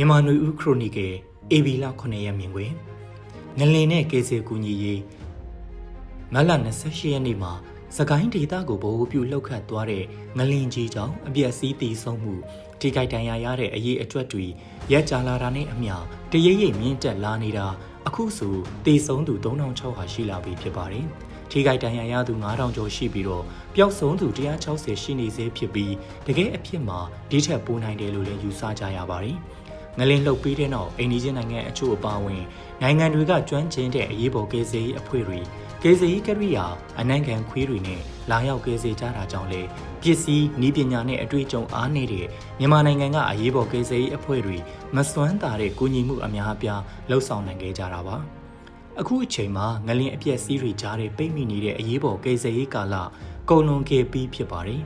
မြန်မာနွေဦးခရိုနီကယ် AB လ9ရက်မြင်ကွယ်ငလင်နဲ့ကေစီကူညီရေးမတ်လ28ရက်နေ့မှာစကိုင်းဒေသကိုဗဟိုပြုလှုပ်ခတ်သွားတဲ့ငလင်ကြီးကြောင့်အပြက်စီးတည်ဆုံးမှုထိခိုက်ဒဏ်ရာရတဲ့အရေးအတွက်တွေရက်ကြာလာတာနဲ့အမျှတရိပ်ရိပ်မြင့်တက်လာနေတာအခုဆိုတည်ဆုံးသူ3600ဟာရှိလာပြီဖြစ်ပါတယ်။ထိခိုက်ဒဏ်ရာရသူ9000ကျော်ရှိပြီးတော့ပျောက်ဆုံးသူ160ရှိနေသေးဖြစ်ပြီးတကယ်အဖြစ်မှာဒီထက်ပိုနိုင်တယ်လို့လည်းယူဆကြရပါတယ်။ ငလင်လှုပ်ပြီးတဲ့နောက်အိန္ဒိယနိုင်ငံအချို့အပါအဝင်နိုင်ငံတွေကကျွမ်းကျင်တဲ့အရေးပေါ်ကေစေးအဖွဲ့တွေကယ်ဆယ်ရေးကရိယာအနံ့ခံခွေးတွေနဲ့လာရောက်ကယ်ဆယ်ကြတာကြောင့်လေပစ္စည်းနီးပညာနဲ့အတွေ့အကြုံအားနေတဲ့မြန်မာနိုင်ငံကအရေးပေါ်ကယ်ဆယ်ရေးအဖွဲ့တွေမစွမ်းတာတဲ့ကူညီမှုအများအပြားလှုပ်ဆောင်နိုင်ခဲ့ကြတာပါအခုအချိန်မှာငလင်အပြက်စီးတွေကြားတဲ့ပိတ်မိနေတဲ့အရေးပေါ်ကယ်ဆယ်ရေးကာလကုန်လွန်ခဲ့ပြီးဖြစ်ပါတယ်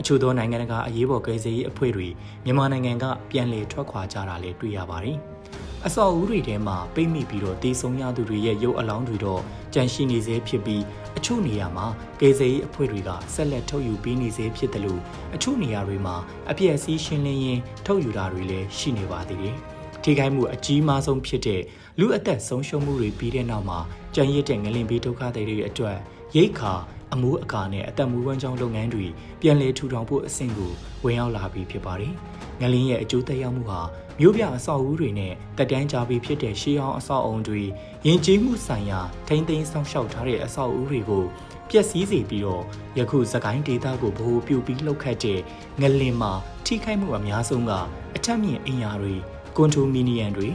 အချို့သောနိုင်ငံတကာအရေးပေါ်ကယ်ဆယ်ရေးအဖွဲ့တွေမြန်မာနိုင်ငံကပြန်လည်ထွက်ခွာကြတာလည်းတွေ့ရပါတယ်အစော်ဦးတွေထဲမှာပိတ်မိပြီးတော့တည်ဆုံရသူတွေရဲ့ရုပ်အလောင်းတွေတော့ကြန့်ရှိနေသေးဖြစ်ပြီးအချို့နေရာမှာကေဇေးအဖွဲ့တွေကဆက်လက်ထုတ်ယူပြီးနေသေးဖြစ်တယ်လို့အချို့နေရာတွေမှာအပြည့်အစည်းရှင်းလင်းရင်းထုတ်ယူတာတွေလည်းရှိနေပါသေးတယ်။ထိခိုက်မှုအကြီးမားဆုံးဖြစ်တဲ့လူအသက်ဆုံးရှုံးမှုတွေပြီးတဲ့နောက်မှာကြံရစ်တဲ့ငလင်ပေးဒုက္ခတွေအတွက်ရိတ်ခါ အမှုအကာနဲ့အသက်မွေးဝမ်းကြောင်းလုပ်ငန်းတွေပြန်လည်ထူထောင်ဖို့အဆင့်ကိုဝင်ရောက်လာပြီဖြစ်ပါတယ်။ငလင်းရဲ့အကျိုးသက်ရောက်မှုဟာမြို့ပြအဆောက်အဦတွေနဲ့တက်တန်းကြပြီးဖြစ်တဲ့ရှေးဟောင်းအဆောက်အုံတွေယဉ်ကျေးမှုဆိုင်ရာထိမ့်သိမ်းဆောင်ရှောက်ထားတဲ့အဆောက်အဦတွေကိုပျက်စီးစေပြီးတော့ယခုသကိုင်းဒေသကိုဗဟိုပြုပြီးလှုပ်ခတ်တဲ့ငလင်မှာထိခိုက်မှုအများဆုံးကအထက်မြင့်အင်ယာတွေကွန်ဒိုမီနီယံတွေ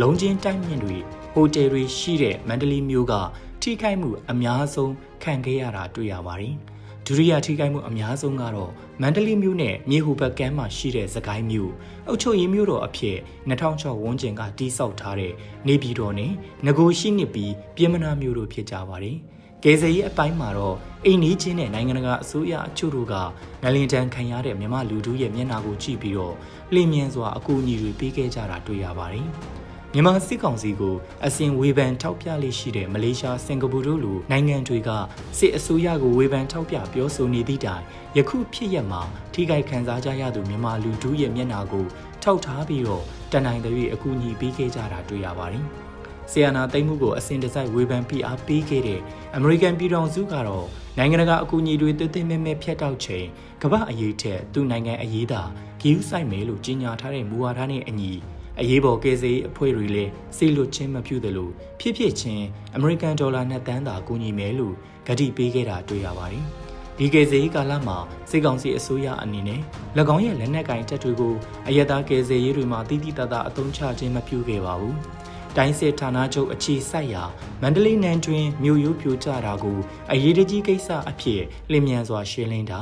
လုံးချင်းတိုက်မြင့်တွေဟိုတယ်တွေရှိတဲ့မန္တလေးမြို့ကထိခိုက်မှုအများဆုံး ခံခဲ့ရတာတွေ့ရပါတယ်။ဒုတိယထိခိုက်မှုအများဆုံးကတော့မန္တလေးမြို့နဲ့မြေဟူဘက်ကမ်းမှာရှိတဲ့စကိုင်းမြို့အုတ်ချုပ်ရင်းမြို့တော်အဖြစ်2006ဝန်းကျင်ကတိစောက်ထားတဲ့နေပြည်တော်နဲ့ငကိုရှိနစ်ပြီးပြင်မနာမြို့တို့ဖြစ်ကြပါတယ်။ကယ်ဆယ်ရေးအပိုင်းမှာတော့အိမ်နီးချင်းတဲ့နိုင်ငံတကာအစိုးရအချို့တို့ကငလင်တန်းခံရတဲ့မြမလူထုရဲ့မျက်နှာကိုကြည့်ပြီးတော့လင်းမြန်စွာအကူအညီတွေပေးခဲ့ကြတာတွေ့ရပါတယ်။ မြန်မာစစ်ကောင်စီကိုအစဉ်ဝေဖန်ထောက်ပြလေးရှိတဲ့မလေးရှားစင်ကာပူတို့လိုနိုင်ငံတွေကစစ်အစိုးရကိုဝေဖန်ထောက်ပြပြောဆိုနေသည့်တိုင်ယခုဖြစ်ရမှာထိခိုက်ခံစားကြရသူမြန်မာလူထုရဲ့မျက်နှာကိုထောက်ထားပြီးတော့တနိုင်တဲ့၍အကူအညီပေးခဲ့ကြတာတွေ့ရပါတယ်။ဆီယနာတိတ်မှုကိုအစဉ်တစိုက်ဝေဖန်ပြီးအားပေးခဲ့တဲ့အမေရိကန်ပြည်ထောင်စုကတော့နိုင်ငံတကာအကူအညီတွေတည်တည်မဲမဲဖျက်တောက်ချိန်ကမ္ဘာအရေးထက်သူ့နိုင်ငံအရေးသာဂီးဥဆိုင်မယ်လို့ကြေညာထားတဲ့မူဝါဒနဲ့အညီ အရေးပေါ်ကယ်ဆယ်အဖွဲ့တွေလည်းစိတ်လွတ်ချင်းမပြုသလိုဖြစ်ဖြစ်ချင်းအမေရိကန်ဒေါ်လာ2တန်းသာကူညီမယ်လို့ကတိပေးခဲ့တာတွေ့ရပါတယ်။ဒီကယ်ဆယ်ရေးကာလမှာစစ်ကောင်စီအစိုးရအနေနဲ့၎င်းရဲ့လက်နက်ကင်တပ်တွေကိုအယက်သားကယ်ဆယ်ရေးတွေမှာတိတိတတ်အသုံးချခြင်းမပြုခဲ့ပါဘူး။ တိုင်းစစ်ဌာနချုပ်အခြေစိုက်ရာမန္တလေးနန်းတွင်မြို့ရိုးပြိုကျတာကိုအရေးတကြီးကိစ္စအဖြစ်လင်မြန်စွာရှင်းလင်းတာ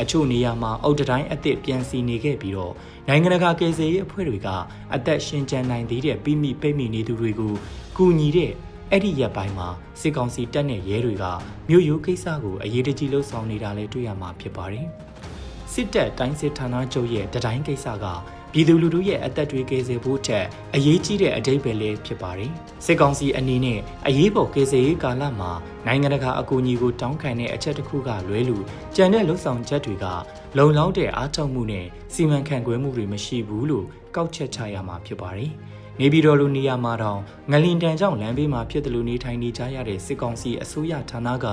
အချို့နေရာမှာအုတ်တိုင်းအစ်စ်ပြန်စီနေခဲ့ပြီးတော့နိုင်ငံတကာကယ်ဆယ်ရေးအဖွဲ့တွေကအသက်ရှင်ကျန်နိုင်သေးတဲ့ပြီးမိပိတ်မိနေသူတွေကိုကူညီတဲ့အဲ့ဒီရက်ပိုင်းမှာစစ်ကောင်စီတပ်နဲ့ရဲတွေကမြို့ရိုးကိစ္စကိုအရေးတကြီးလှုပ်ဆောင်နေတာလည်းတွေ့ရမှာဖြစ်ပါတယ်။စစ်တပ်တိုင်းစစ်ဌာနချုပ်ရဲ့တတိုင်းကိစ္စက ပြည်သူလူထုရဲ့အသက်တွေကယ်ဆယ်ဖို့ထက်အရေးကြီးတဲ့အဓိပ္ပာယ်လေးဖြစ်ပါတယ်။စစ်ကောင်စီအနေနဲ့အရေးပေါ်ကယ်ဆယ်ရေးကာလမှာနိုင်ငံတကာအကူအညီကိုတောင်းခံတဲ့အချက်တစ်ခုကလွဲလို့ကြံတဲ့လှုပ်ဆောင်ချက်တွေကလုံလောက်တဲ့အားထုတ်မှုနဲ့စီမံခန့်ခွဲမှုတွေမရှိဘူးလို့ကောက်ချက်ချရမှာဖြစ်ပါတယ်။ နေပြည်တော်လိုနေရာမှာတော့ငလင်တန်ကြောင့်လမ်းဘေးမှာဖြစ်တယ်လို့နေထိုင်နေကြရတဲ့စစ်ကောင်စီအစိုးရဌာနက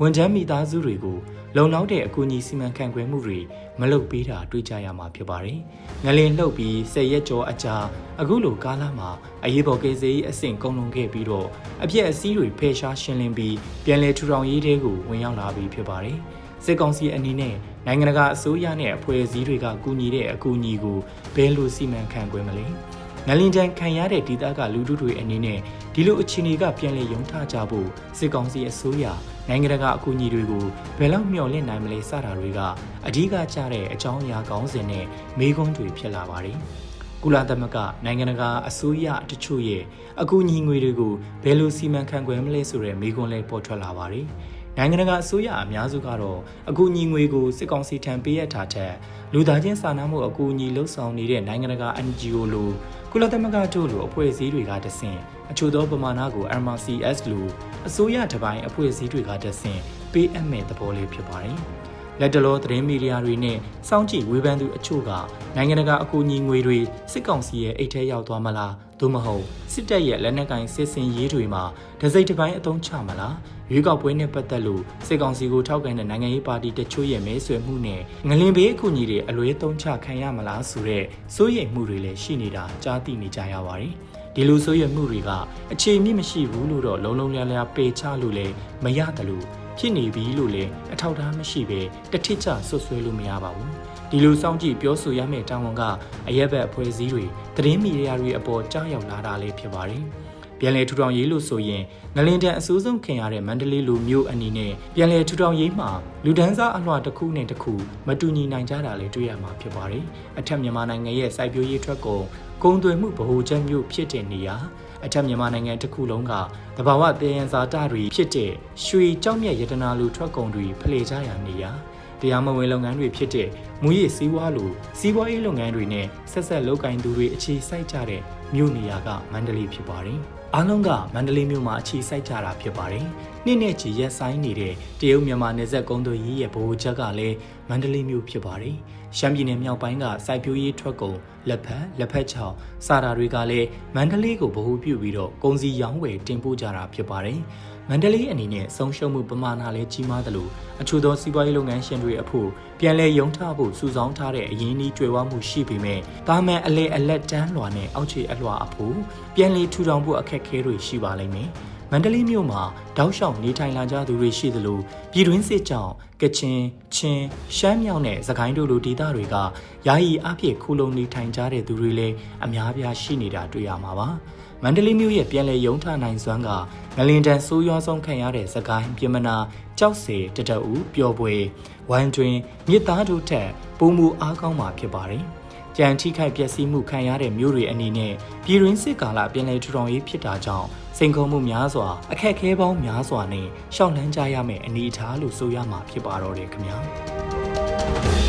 ဝန်ထမ်းမိသားစုတွေကိုလုံလောက်တဲ့အကူအညီစီမံခန့်ခွဲမှုတွေမလုပ်ပေးတာတွေ့ကြရမှာဖြစ်ပါတယ်။ငလင်လှုပ်ပြီး၁၀ရက်ကျော်အကြာအခုလိုကာလမှာအရေးပေါ်ကေစေးအဆင့်ကုန်လွန်ခဲ့ပြီးတော့အပြည့်အစည်းတွေဖယ်ရှားရှင်းလင်းပြီးပြန်လည်ထူထောင်ရေးတဲကိုဝင်ရောက်လာပြီးဖြစ်ပါတယ်။စစ်ကောင်စီအနေနဲ့နိုင်ငံတကာအစိုးရနဲ့အဖွဲ့အစည်းတွေကကူညီတဲ့အကူအညီကိုဘယ်လိုစီမံခန့်ခွဲမလဲ။ ငလင်တန်ခံရတဲ့ဒေသကလူထုတွေအနေနဲ့ဒီလိုအခြေအနေကပြန်လည်ရုံထကြဖို့စစ်ကောင်စီအစိုးရနိုင်ငံတကာအကူအညီတွေကိုဘယ်လောက်မျှော်လင့်နိုင်မလဲစတာတွေကအဓိကကျတဲ့အကြောင်းအရာကောင်းစဉ်နဲ့မေးခွန်းတွေဖြစ်လာပါတယ်။ကုလသမဂ္ဂနိုင်ငံတကာအစိုးရတချို့ရဲ့အကူအညီငွေတွေကိုဘယ်လိုစီမံခန့်ခွဲမလဲဆိုတဲ့မေးခွန်းလေးပေါ်ထွက်လာပါတယ်။ နိုင်ငံတကာအစိုးရအများစုကတော့အကူအညီငွေကိုစစ်ကောင်စီထံပေးရထားတဲ့လူသားချင်းစာနာမှုအကူအညီလှုပ်ဆောင်နေတဲ့နိုင်ငံတကာ NGO လိုကုလသမဂ္ဂတို့လိုအဖွဲ့အစည်းတွေကတဆင့်အချို့သောပမာဏကို MRCS လိုအစိုးရတပိုင်းအဖွဲ့အစည်းတွေကတဆင့်ပေးအပ်မဲ့သဘောလေးဖြစ်ပါတယ်။ လက်တလောသတင်းမီဒီယာတွေနဲ့စောင့်ကြည့်ဝေဖန်သူအချို့ကနိုင်ငံတကာအကူအညီငွေတွေစစ်ကောင်စီရဲ့အိတ်ထဲရောက်သွားမလားသို့မဟုတ်စစ်တပ်ရဲ့လက်နက်ကင်စစ်စင်ရေးတွေမှာဒစိမ့်တစ်ပိုင်းအသုံးချမလားရွေးကောက်ပွဲနဲ့ပတ်သက်လို့စစ်ကောင်စီကိုထောက်ခံတဲ့နိုင်ငံရေးပါတီတချို့ရဲ့မဲဆွယ်မှုနဲ့ငလင်ဘေးအကူအညီတွေအလွဲသုံးချခံရမလားဆိုတဲ့စိုးရိမ်မှုတွေလည်းရှိနေတာကြားသိနေကြရပါတယ်ဒီလိုဆိုရမှုတွေကအခြေအမြစ်မရှိဘူးလို့တော့လုံးလုံးလျားလျားပေချလို့လည်းမရတယ်လို့ ဖြစ်နေပြီလို့လည်းအထောက်အထားမရှိပဲတထစ်ချဆွဆွဲလို့မရပါဘူးဒီလိုစောင့်ကြည့်ပြောဆိုရမယ့်တာဝန်ကအရက်ဘက်အဖွဲ့အစည်းတွေသတင်းမီဒီယာတွေအပေါ်ကြားရောက်လာတာလည်းဖြစ်ပါတယ် ပြန်လည်ထူထောင်ရေးလို့ဆိုရင်ငလင်တန်အစိုးဆုံးခင်ရတဲ့မန္တလေးလူမျိုးအနေနဲ့ပြန်လည်ထူထောင်ရေးမှာလူဒန်းစားအလွှာတစ်ခုနဲ့တစ်ခုမတူညီနိုင်ကြတာလည်းတွေ့ရမှာဖြစ်ပါတယ်။အထက်မြန်မာနိုင်ငံရဲ့စိုက်ပျိုးရေးထွက်ကုန်ကုန်သွယ်မှုဗဟိုချက်မျိုးဖြစ်တဲ့နေရာအထက်မြန်မာနိုင်ငံတစ်ခုလုံးကတဘာဝတည်ရင်ဇာတတွေဖြစ်တဲ့ရွှေကြောက်မြတ်ရတနာလူထွက်ကုန်တွေဖလှယ်ကြရနေရာတရားမဝင်လုပ်ငန်းတွေဖြစ်တဲ့မူရည်စည်းဝါးလိုစီးပွားရေးလုပ်ငန်းတွေနဲ့ဆက်ဆက်လုပ်ကိုင်သူတွေအခြေစိုက်ကြတဲ့မြို့နေရာကမန္တလေးဖြစ်ပါတယ်။ အားလုံးကမန္တလေးမြို့မှာအခြေစိုက်ကြတာဖြစ်ပါတယ်။နေ့နဲ့ချီရက်ဆိုင်နေတဲ့တရုတ်မြန်မာနယ်စပ်ကုန်းသွယ်ရေးရဲ့ဗဟိုချက်ကလည်းမန္တလေးမြို့ဖြစ်ပါတယ်။ရှမ်းပြည်နယ်မြောက်ပိုင်းကစိုက်ပျိုးရေးထွက်ကုန်လက်ဖက်လက်ဖက်ချောင်းစာတာတွေကလည်းမန္တလေးကိုဗဟိုပြုပြီးတော့ကုန်စည်ရောင်းဝယ်တင်ပို့ကြတာဖြစ်ပါတယ်။ မန္တလေးအနေနဲ့ဆုံးရှုံးမှုပမာဏလည်းကြီးမားသလိုအချို့သောစီးပွားရေးလုပ်ငန်းရှင်တွေအဖို့ပြန်လည်ရုံထဖို့စုဆောင်းထားတဲ့အရင်းအနှီးကြွယ်ဝမှုရှိပေမဲ့တာမန်အလဲအလက်တန်းလွှာနဲ့အောက်ခြေအလွှာအဖို့ပြန်လည်ထူထောင်ဖို့အခက်အခဲတွေရှိပါလိမ့်မယ်။မန္တလေးမြို့မှာတောက်လျှောက်နေထိုင်လာကြသူတွေရှိသလိုပြည်တွင်းစစ်ကြောင့်ကချင်ချင်းရှမ်းမြောက်နဲ့စကိုင်းတို့လိုဒေသတွေကယာယီအပြည့်ခိုလုံနေထိုင်ကြတဲ့သူတွေလည်းအများပြားရှိနေတာတွေ့ရမှာပါ မန္တလေးမြို့ရဲ့ပြည်လဲရုံထနိုင်စွမ်းကငလင်တန်ဆိုးရွားဆုံးခံရတဲ့စကိုင်းပြမနာကြောက်စေတတအူပျော်ပွဲဝိုင်းတွင်မြစ်သားတို့ထက်ပုံမူအားကောင်းမှာဖြစ်ပါတယ်ကြံထိခိုက်ပျက်စီးမှုခံရတဲ့မြို့တွေအနေနဲ့ပြည်တွင်းစစ်ကာလပြည်လဲထူထောင်ရေးဖြစ်တာကြောင့်စိန်ခေါ်မှုများစွာအခက်အခဲပေါင်းများစွာနဲ့ရှောက်လန်းကြရမယ့်အနေအထားလို့ဆိုရမှာဖြစ်ပါတော့တယ်ခင်ဗျာ